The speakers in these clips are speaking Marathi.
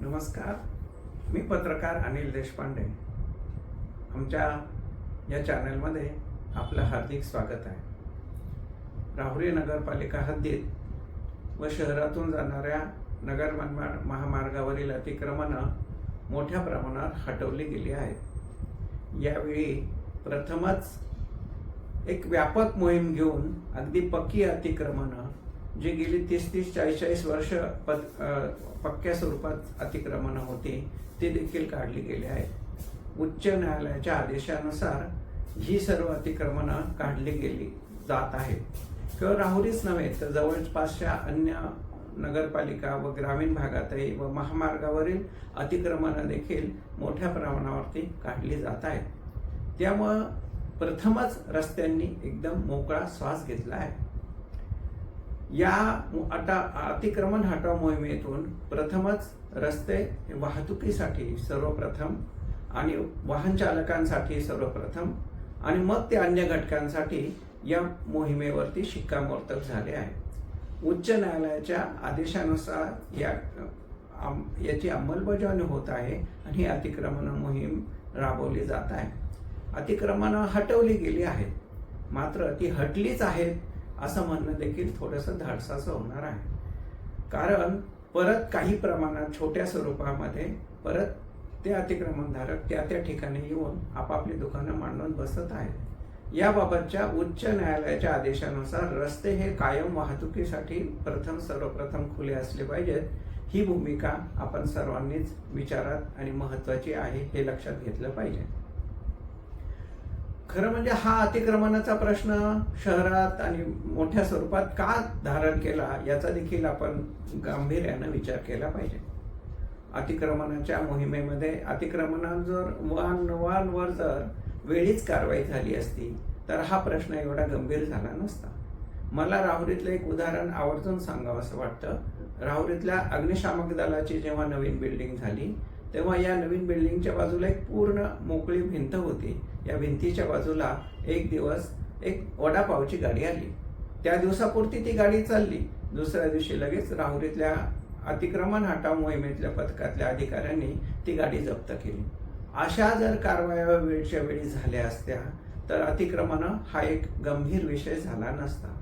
नमस्कार. मी पत्रकार अनिल देशपांडे. आमच्या या चॅनलमध्ये आपलं हार्दिक स्वागत आहे. राहुरी नगरपालिका हद्दीत व शहरातून जाणाऱ्या नगर मनमाड महामार्गावरील अतिक्रमणं मोठ्या प्रमाणात हटवली गेली आहेत. यावेळी प्रथमच एक व्यापक मोहीम घेऊन अगदी पक्की अतिक्रमणं जे गेली तीस तीस चाळीस चाळीस वर्ष पद पक्क्या स्वरूपात अतिक्रमणं होती ती देखील काढली गेली आहेत. उच्च न्यायालयाच्या आदेशानुसार ही सर्व अतिक्रमणं काढली गेली जात आहेत. केवळ राहुरीच नव्हे तर जवळपासच्या अन्य नगरपालिका व ग्रामीण भागातही व महामार्गावरील अतिक्रमणं देखील मोठ्या प्रमाणावरती काढली जात आहेत. त्यामुळं प्रथमच रस्त्यांनी एकदम मोकळा श्वास घेतला आहे. या आता अतिक्रमण हटाव मोहिमेतून प्रथमच रस्ते वाहतुकीसाठी सर्वप्रथम आणि वाहन चालकांसाठी सर्वप्रथम आणि मग ते अन्य घटकांसाठी या मोहिमेवरती शिक्कामोर्तब झाले आहे. उच्च न्यायालयाच्या आदेशानुसार या याची अंमलबजावणी होत आहे आणि ही अतिक्रमण मोहीम राबवली जात आहे. अतिक्रमणं हटवली गेली आहेत. मात्र ती हटलीच आहेत असं म्हणणं देखील थोडंसं धाडसाचं होणार आहे. कारण परत काही प्रमाणात छोट्या स्वरूपामध्ये परत ते अतिक्रमणधारक त्या त्या ठिकाणी येऊन आपापली दुकानं मांडून बसत आहेत. याबाबतच्या उच्च न्यायालयाच्या आदेशानुसार रस्ते हे कायम वाहतुकीसाठी प्रथम सर्वप्रथम खुले असले पाहिजेत. ही भूमिका आपण सर्वांनीच विचारात आणि महत्वाची आहे हे लक्षात घेतलं पाहिजे. खरं म्हणजे हा अतिक्रमणाचा प्रश्न शहरात आणि मोठ्या स्वरूपात का धारण केला याचा देखील आपण गांभीर्यानं विचार केला पाहिजे. अतिक्रमणाच्या मोहिमेमध्ये अतिक्रमणात जर वान वनवर जर वेळीच कारवाई झाली असती तर हा प्रश्न एवढा गंभीर झाला नसता. मला राहुरीतलं एक उदाहरण आवर्जून सांगावं असं वाटतं. राहुरीतल्या अग्निशामक दलाची जेव्हा नवीन बिल्डिंग झाली तेव्हा या नवीन बिल्डिंगच्या बाजूला एक पूर्ण मोकळी भिंत होती. या भिंतीच्या बाजूला एक दिवस एक वडापावची गाडी आली. त्या दिवसापुरती ती गाडी चालली. दुसऱ्या दिवशी लगेच राहुरीतल्या अतिक्रमण हटाव मोहिमेतल्या पथकातल्या अधिकाऱ्यांनी ती गाडी जप्त केली. अशा जर कारवाया वेळच्या वेळी झाल्या असत्या तर अतिक्रमणं हा एक गंभीर विषय झाला नसता.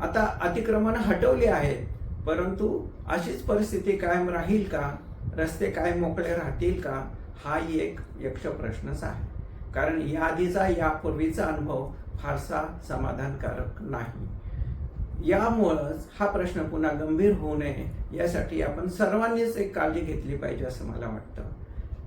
आता अतिक्रमणं हटवली आहेत परंतु अशीच परिस्थिती कायम राहील का? रस्ते काय मोकळे राहतील का? हाही एक यक्ष प्रश्नच आहे. कारण याआधीचा यापूर्वीचा अनुभव फारसा समाधानकारक नाही. यामुळंच हा प्रश्न पुन्हा गंभीर होऊ नये यासाठी आपण सर्वांनीच एक काळजी घेतली पाहिजे असं मला वाटतं.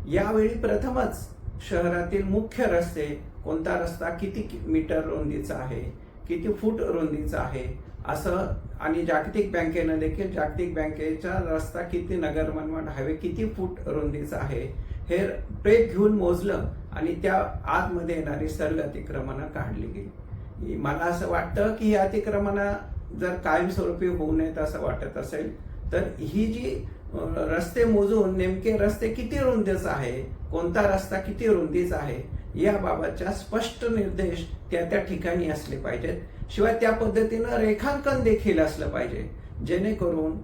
यावेळी प्रथमच शहरातील मुख्य रस्ते कोणता रस्ता किती कि- मीटर रुंदीचा आहे किती फूट रुंदीचा आहे? असं आणि जागतिक बँकेनं देखील जागतिक बँकेचा रस्ता किती नगर मनमाड हायवे किती फूट रुंदीचा आहे? हे ट्रेक घेऊन मोजलं आणि त्या आतमध्ये येणारी सर्व अतिक्रमणं काढली गेली. मला असं वाटतं की ही अतिक्रमणं जर कायमस्वरूपी होऊ नयेत असं वाटत असेल तर ही जी रस्ते मोजून नेमके रस्ते किती रुंदीचा आहे? कोणता रस्ता किती रुंदीचा आहे? याबाबतच्या स्पष्ट निर्देश त्या त्या ठिकाणी असले पाहिजेत. शिवाय त्या पद्धतीनं रेखांकन देखील असलं पाहिजे. जेणेकरून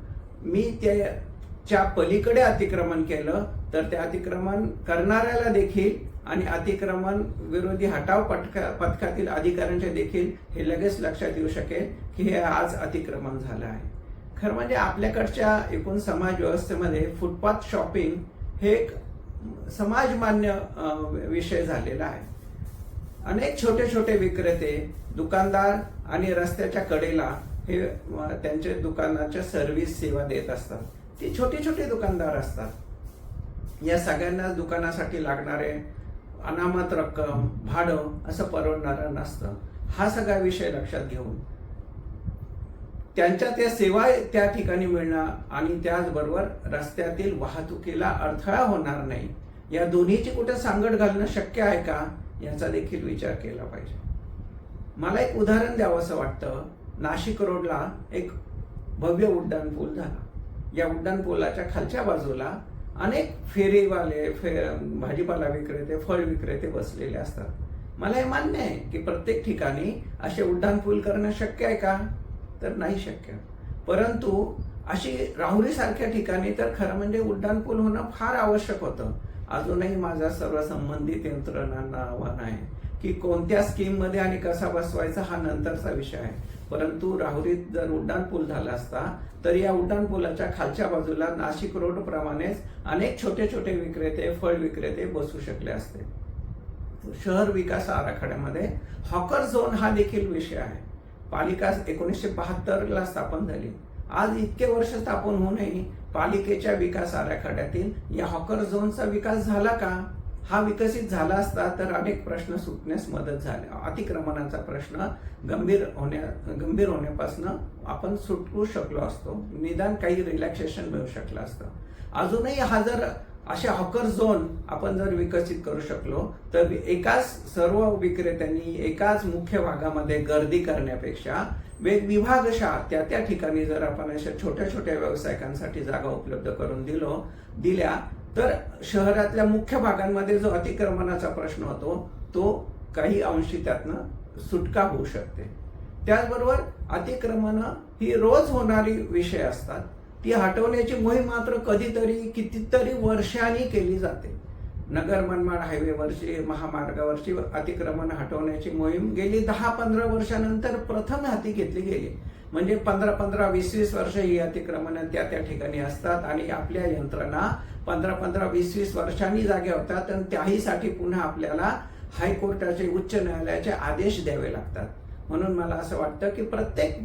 मी त्याच्या पलीकडे अतिक्रमण केलं तर त्या अतिक्रमण करणाऱ्याला देखील आणि अतिक्रमण विरोधी हटाव पटका पथकातील अधिकाऱ्यांच्या देखील हे लगेच लक्षात येऊ शकेल की हे आज अतिक्रमण झालं आहे. खरं म्हणजे आपल्याकडच्या एकूण समाज व्यवस्थेमध्ये फुटपाथ शॉपिंग हे एक समाजमान्य विषय झालेला आहे. अनेक छोटे छोटे विक्रेते दुकानदार आणि रस्त्याच्या कडेला हे त्यांचे दुकानाच्या सर्व्हिस सेवा देत असतात. ती छोटे छोटे दुकानदार असतात. या सगळ्यांना दुकानासाठी लागणारे अनामत रक्कम भाडं असं परवडणारं नसतं. हा सगळा विषय लक्षात घेऊन त्यांच्या त्या सेवा त्या ठिकाणी मिळणं आणि त्याचबरोबर रस्त्यातील वाहतुकीला अडथळा होणार नाही. या दोन्हीची कुठे सांगड घालणं शक्य आहे का? याचा देखील विचार केला पाहिजे. मला एक उदाहरण द्यावं असं वाटतं. नाशिक रोडला एक भव्य उड्डाण पूल झाला. या उड्डाण पुलाच्या खालच्या बाजूला अनेक फेरीवाले फे भाजीपाला विक्रेते फळ विक्रेते बसलेले असतात. मला हे मान्य आहे की प्रत्येक ठिकाणी असे उड्डाण पूल करणं शक्य आहे का? तर नाही शक्य. परंतु अशी राहुरी सारख्या ठिकाणी तर खरं म्हणजे उड्डाणपूल होणं फार आवश्यक होतं. अजूनही माझा सर्व संबंधित यंत्रणांना आव्हान आहे की कोणत्या स्कीममध्ये आणि कसा बसवायचा हा नंतरचा विषय आहे. परंतु राहुरीत जर उड्डाणपूल झाला असता तर या उड्डाणपुलाच्या खालच्या बाजूला नाशिक रोड प्रमाणेच अनेक छोटे छोटे विक्रेते फळ विक्रेते बसू शकले असते. शहर विकास आराखड्यामध्ये हॉकर झोन हा देखील विषय आहे. पालिका एकोणीसशे बहात्तरला स्थापन झाली. आज इतके वर्ष स्थापन होऊनही पालिकेच्या विकास आराखड्यातील या हॉकर झोनचा विकास झाला का? हा विकसित झाला असता तर अनेक प्रश्न सुटण्यास मदत झाली. अतिक्रमणाचा प्रश्न गंभीर होण्या गंभीर होण्यापासून आपण सुटू शकलो असतो. निदान काही रिलॅक्सेशन मिळू शकलं असतं. अजूनही हा जर अशा हॉकर झोन आपण जर विकसित करू शकलो तर एकाच सर्व विक्रेत्यांनी एकाच मुख्य भागामध्ये गर्दी करण्यापेक्षा वेग विभागशा त्या त्या ठिकाणी जर आपण अशा छोट्या छोट्या व्यावसायिकांसाठी जागा उपलब्ध करून दिलो दिल्या तर शहरातल्या मुख्य भागांमध्ये जो अतिक्रमणाचा प्रश्न होतो तो काही अंशी त्यातनं सुटका होऊ शकते. त्याचबरोबर अतिक्रमण ही रोज होणारी विषय असतात. ती हटवण्याची मोहीम मात्र कधीतरी कितीतरी वर्षांनी केली जाते. नगर मनमाड हायवेवरची महामार्गावरची अतिक्रमण हटवण्याची मोहीम गेली दहा पंधरा वर्षानंतर प्रथम हाती घेतली गेली. म्हणजे पंधरा पंधरा वीस वीस वर्ष ही अतिक्रमण त्या त्या ठिकाणी असतात आणि आपल्या यंत्रणा पंधरा पंधरा वीस वीस वर्षांनी जागे होतात आणि त्याहीसाठी पुन्हा आपल्याला हायकोर्टाचे उच्च न्यायालयाचे आदेश द्यावे लागतात. म्हणून मला असं वाटतं की प्रत्येक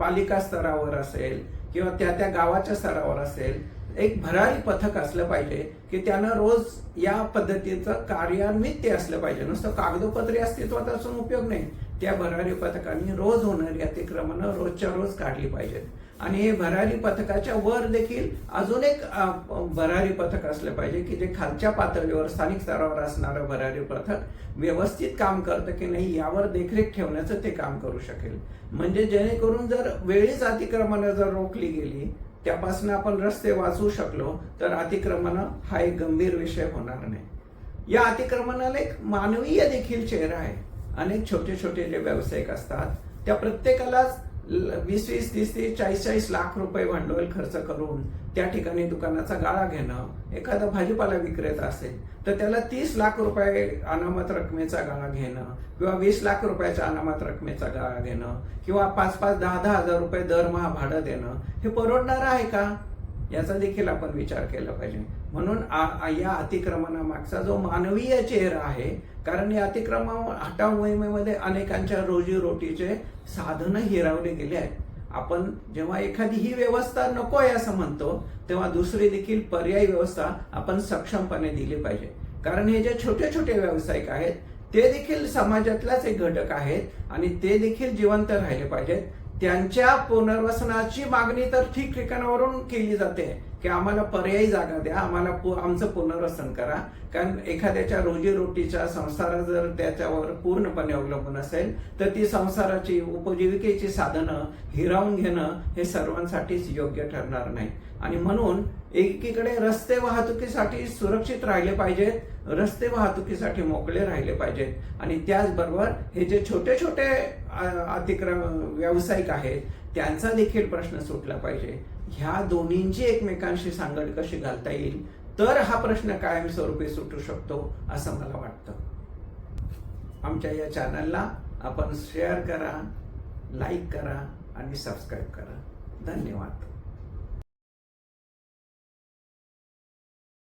पालिका स्तरावर असेल किंवा त्या त्या गावाच्या स्तरावर असेल एक भरारी पथक असलं पाहिजे की त्यानं रोज या पद्धतीचं कार्यान्वित ते असलं पाहिजे. नुसतं कागदोपत्री अस्तित्वात असून उपयोग नाही. त्या भरारी पथकांनी रोज होणारी अतिक्रमणं रोजच्या रोज काढली पाहिजेत. आणि हे भरारी पथकाच्या वर देखील अजून एक भरारी पथक असलं पाहिजे की जे खालच्या पातळीवर स्थानिक स्तरावर असणारं भरारी पथक व्यवस्थित काम करतं की नाही यावर देखरेख ठेवण्याचं ते काम करू शकेल. म्हणजे जेणेकरून जर वेळीच अतिक्रमणं जर रोखली गेली त्यापासून आपण रस्ते वाचवू शकलो तर अतिक्रमण हा एक गंभीर विषय होणार नाही. या अतिक्रमणाला एक मानवीय देखील चेहरा आहे. अनेक छोटे छोटे जे व्यावसायिक असतात त्या प्रत्येकालाच वीस वीस तीस तीस चाळीस चाळीस लाख रुपये भांडवल खर्च करून त्या ठिकाणी दुकानाचा गाळा घेणं एखादा भाजीपाला विक्रेता असेल तर त्याला तीस लाख रुपये अनामत रकमेचा गाळा घेणं किंवा वीस लाख रुपयाच्या अनामत रकमेचा गाळा घेणं किंवा पाच पाच दहा दहा हजार रुपये दरमहा भाडं देणं हे परवडणारं आहे का? याचा देखील आपण विचार केला पाहिजे. म्हणून या अतिक्रमणामागचा जो मानवीय चेहरा आहे कारण या अतिक्रमण हटाव मोहिमेमध्ये अनेकांच्या रोजीरोटीचे साधनं हिरावले गेले आहेत. आपण जेव्हा एखादी ही व्यवस्था नको आहे असं म्हणतो तेव्हा दुसरी देखील पर्यायी व्यवस्था आपण सक्षमपणे दिली पाहिजे. कारण हे जे छोटे छोटे व्यावसायिक आहेत ते देखील समाजातलाच एक घटक आहेत आणि ते देखील जिवंत राहिले पाहिजेत. त्यांच्या पुनर्वसनाची मागणी तर ठिकठिकाणावरून केली जाते. की आम्हाला पर्यायी जागा द्या आम्हाला पु- आमचं पुनर्वसन करा. कारण एखाद्याच्या रोजीरोटीच्या संसार जर त्याच्यावर पूर्णपणे अवलंबून असेल तर ती संसाराची उपजीविकेची साधनं हिरावून घेणं हे सर्वांसाठीच योग्य ठरणार नाही. आणि म्हणून एकीकडे रस्ते वाहतुकीसाठी सुरक्षित राहिले पाहिजेत रस्ते वाहतुकीसाठी मोकळे राहिले पाहिजेत. आणि त्याचबरोबर हे जे छोटे छोटे अतिक्रम व्यावसायिक आहेत त्यांचा देखील प्रश्न सुटला पाहिजे. ह्या दोन्हींची एकमेकांशी सांगड कशी घालता येईल? तर हा प्रश्न कायमस्वरूपी सुटू शकतो असं मला वाटतं. आमच्या या चॅनलला आपण शेअर करा लाईक करा आणि सबस्क्राईब करा. धन्यवाद.